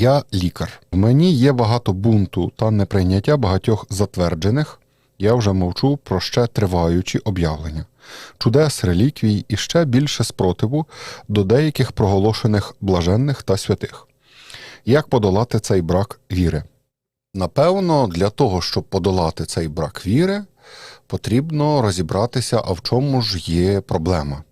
Я лікар. В мені є багато бунту та неприйняття багатьох затверджених. Я вже мовчу про ще триваючі об'явлення, чудес, реліквій і ще більше спротиву до деяких проголошених блаженних та святих. Як подолати цей брак віри? Напевно, для того, щоб подолати цей брак віри, потрібно розібратися, а в чому ж є проблема.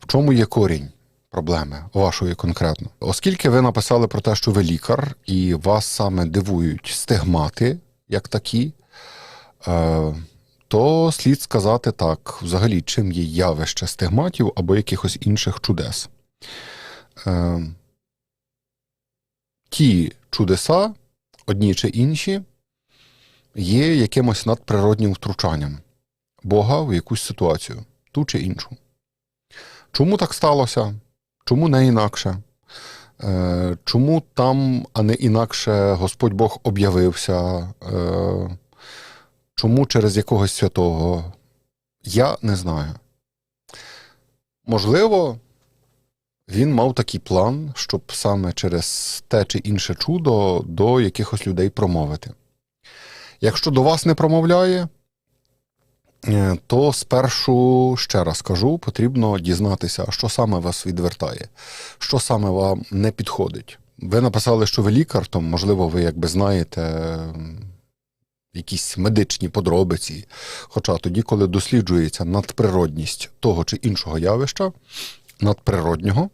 В чому є корінь проблеми вашої конкретно? Оскільки ви написали про те, що ви лікар, і вас саме дивують стигмати як такі, е, то слід сказати так: взагалі, чим є явище стигматів або якихось інших чудес. Е, Ті чудеса, одні чи інші, є якимось надприроднім втручанням Бога в якусь ситуацію, ту чи іншу. Чому так сталося? Чому не інакше? Е, Чому там, а не інакше, Господь Бог об'явився? Е, Чому через якогось святого? Я не знаю. Можливо, він мав такий план, щоб саме через те чи інше чудо до якихось людей промовити. Якщо до вас не промовляє, то спершу, ще раз кажу, потрібно дізнатися, що саме вас відвертає, що саме вам не підходить. Ви написали, що ви лікар, то, можливо, ви якби знаєте якісь медичні подробиці. Хоча тоді, коли досліджується надприродність того чи іншого явища, надприроднього,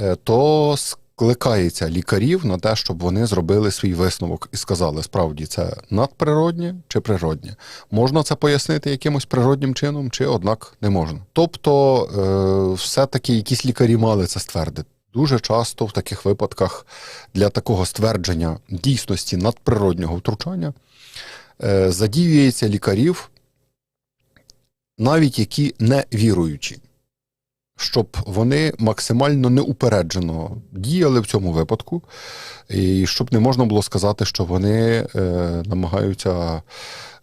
е, то скликається лікарів на те, щоб вони зробили свій висновок і сказали, справді це надприроднє чи природнє. Можна це пояснити якимось природнім чином, чи однак не можна. Тобто, е, все-таки якісь лікарі мали це ствердити. Дуже часто в таких випадках для такого ствердження дійсності надприроднього втручання е, задіюється лікарів, навіть які не віруючі щоб вони максимально неупереджено діяли в цьому випадку, і щоб не можна було сказати, що вони е, намагаються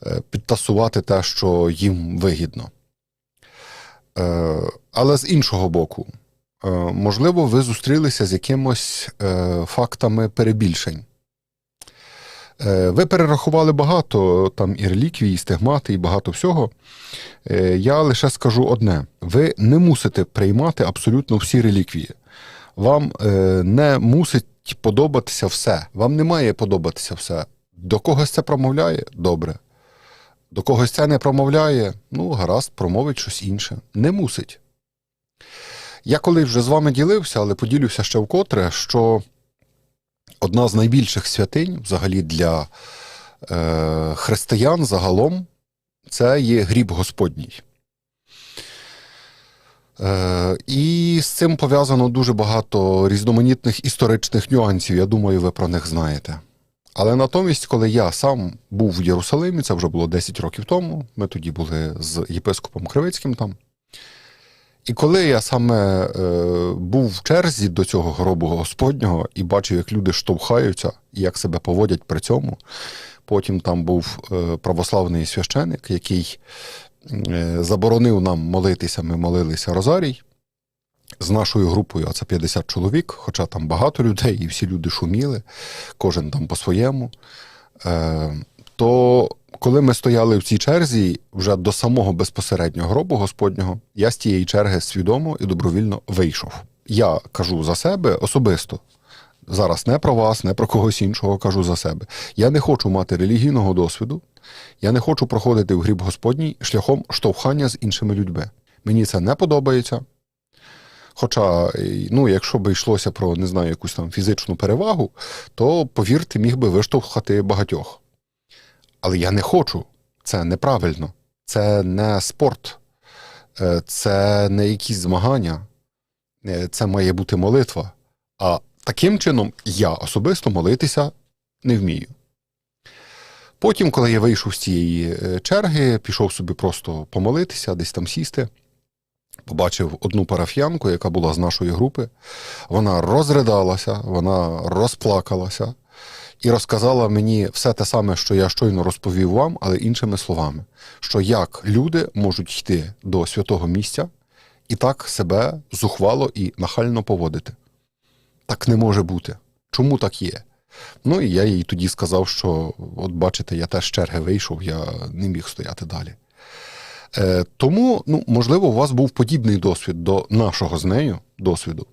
е, підтасувати те, що їм вигідно. Е, але з іншого боку, е, можливо, ви зустрілися з якимось е, фактами перебільшень. Е, Ви перерахували багато там і реліквій, і стигмати, і багато всього. Е, Я лише скажу одне: ви не мусите приймати абсолютно всі реліквії. Вам е, не мусить подобатися все. Вам не має подобатися все. До когось це промовляє добре. До когось це не промовляє, ну, гаразд, промовить щось інше. Не мусить. Я коли вже з вами ділився, але поділюся ще вкотре, що одна з найбільших святинь взагалі для е, християн загалом це є гріб Господній. Е, І з цим пов'язано дуже багато різноманітних історичних нюансів. Я думаю, ви про них знаєте. Але натомість, коли я сам був в Єрусалимі, це вже було 10 років тому, ми тоді були з єпископом Кривицьким там. І коли я саме е, був в черзі до цього гробу Господнього і бачив, як люди штовхаються і як себе поводять при цьому, потім там був е, православний священик, який е, заборонив нам молитися, ми молилися Розарій з нашою групою, а це 50 чоловік, хоча там багато людей, і всі люди шуміли, кожен там по-своєму. Е, то коли ми стояли в цій черзі вже до самого безпосереднього гробу Господнього, я з тієї черги свідомо і добровільно вийшов. Я кажу за себе особисто. Зараз не про вас, не про когось іншого кажу за себе. Я не хочу мати релігійного досвіду, я не хочу проходити в гріб Господній шляхом штовхання з іншими людьми. Мені це не подобається. Хоча, ну, якщо б йшлося про не знаю, якусь там фізичну перевагу, то, повірте, міг би виштовхати багатьох. Але я не хочу. Це неправильно. Це не спорт, Е, це не якісь змагання, Е, це має бути молитва. А таким чином я особисто молитися не вмію. Потім, коли я вийшов з цієї е, черги, пішов собі просто помолитися, десь там сісти. Побачив одну парафіянку, яка була з нашої групи. Вона розридалася, вона розплакалася і розказала мені все те саме, що я щойно розповів вам, але іншими словами, що як люди можуть йти до святого місця і так себе зухвало і нахально поводити. Так не може бути. чому так є. Ну і я їй тоді сказав, що, от бачите, я теж з черги вийшов, я не міг стояти далі. Е, тому, ну, можливо, у вас був подібний досвід до нашого з нею досвіду.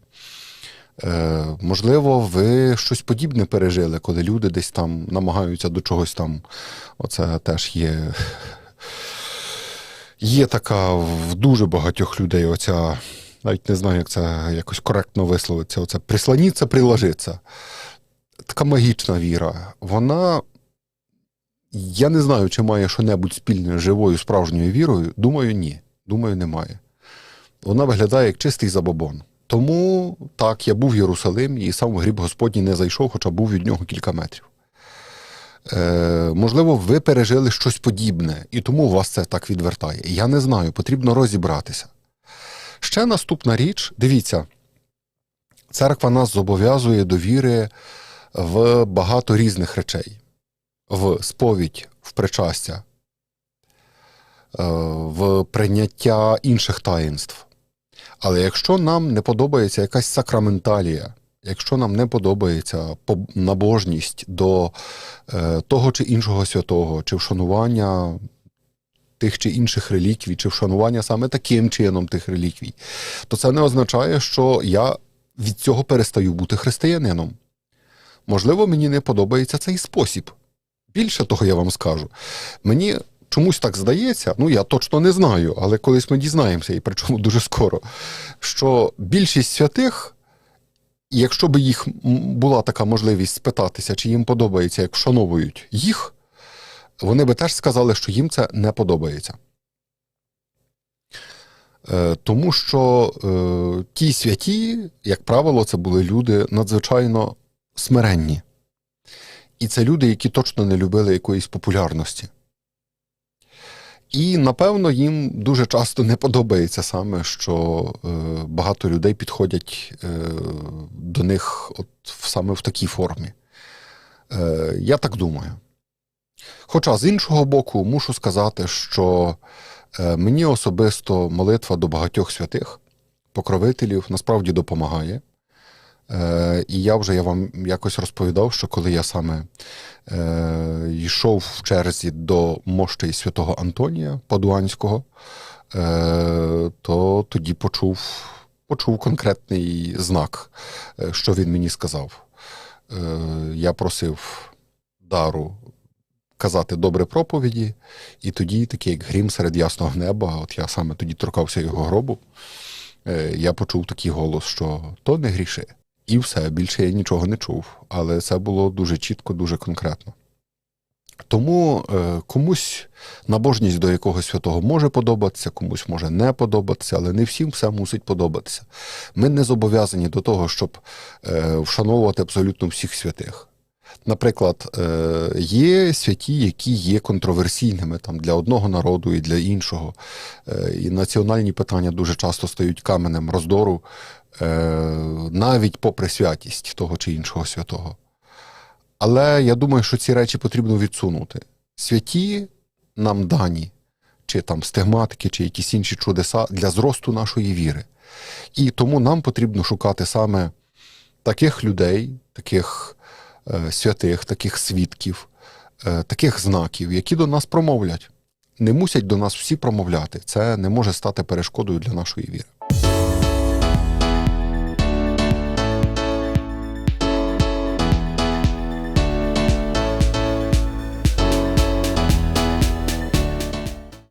Е, можливо, ви щось подібне пережили, коли люди десь там намагаються до чогось там. Оце теж є. Є така в дуже багатьох людей оця, навіть не знаю, як це якось коректно висловиться, оце присланіться, приложиться. Така магічна віра. Вона, я не знаю, чи має що-небудь спільне з живою справжньою вірою. Думаю, ні. Думаю, немає. Вона виглядає як чистий забобон. Тому так, я був в Єрусалимі і сам гріб Господній не зайшов, хоча був від нього кілька метрів. Е, можливо, ви пережили щось подібне, і тому вас це так відвертає. Я не знаю, потрібно розібратися. Ще наступна річ: дивіться, церква нас зобов'язує до віри в багато різних речей: в сповідь, в причастя, е, в прийняття інших таїнств. Але якщо нам не подобається якась сакраменталія, якщо нам не подобається набожність до е, того чи іншого святого, чи вшанування тих чи інших реліквій, чи вшанування саме таким чином тих реліквій, то це не означає, що я від цього перестаю бути християнином. Можливо, мені не подобається цей спосіб. Більше того, я вам скажу. Мені чомусь так здається, ну я точно не знаю, але колись ми дізнаємося, і причому дуже скоро, що більшість святих, якщо б їх була така можливість спитатися, чи їм подобається, як вшановують їх, вони би теж сказали, що їм це не подобається. Е, Тому що е, ті святі, як правило, це були люди надзвичайно смиренні. І це люди, які точно не любили якоїсь популярності. І, напевно, їм дуже часто не подобається саме, що е, багато людей підходять е, до них от саме в такій формі. Е, я так думаю. Хоча, з іншого боку, мушу сказати, що е, мені особисто молитва до багатьох святих, покровителів, насправді допомагає. Е, і я вже я вам якось розповідав, що коли я саме е, йшов в черзі до мощі святого Антонія Падуанського, е, то тоді почув, почув конкретний знак, е, що він мені сказав. Е, я просив дару казати добре проповіді, і тоді, такий як грім серед ясного неба, от я саме тоді торкався його гробу, е, я почув такий голос, що то не гріши. І все, більше я нічого не чув. Але це було дуже чітко, дуже конкретно. Тому е, комусь набожність до якогось святого може подобатися, комусь може не подобатися, але не всім все мусить подобатися. Ми не зобов'язані до того, щоб е, вшановувати абсолютно всіх святих. Наприклад, е, є святі, які є контроверсійними там, для одного народу і для іншого. Е, і національні питання дуже часто стають каменем роздору, навіть попри святість того чи іншого святого. Але я думаю, що ці речі потрібно відсунути. Святі нам дані, чи там стигматики, чи якісь інші чудеса для зросту нашої віри. І тому нам потрібно шукати саме таких людей, таких е, святих, таких свідків, е, таких знаків, які до нас промовлять. Не мусять до нас всі промовляти. Це не може стати перешкодою для нашої віри.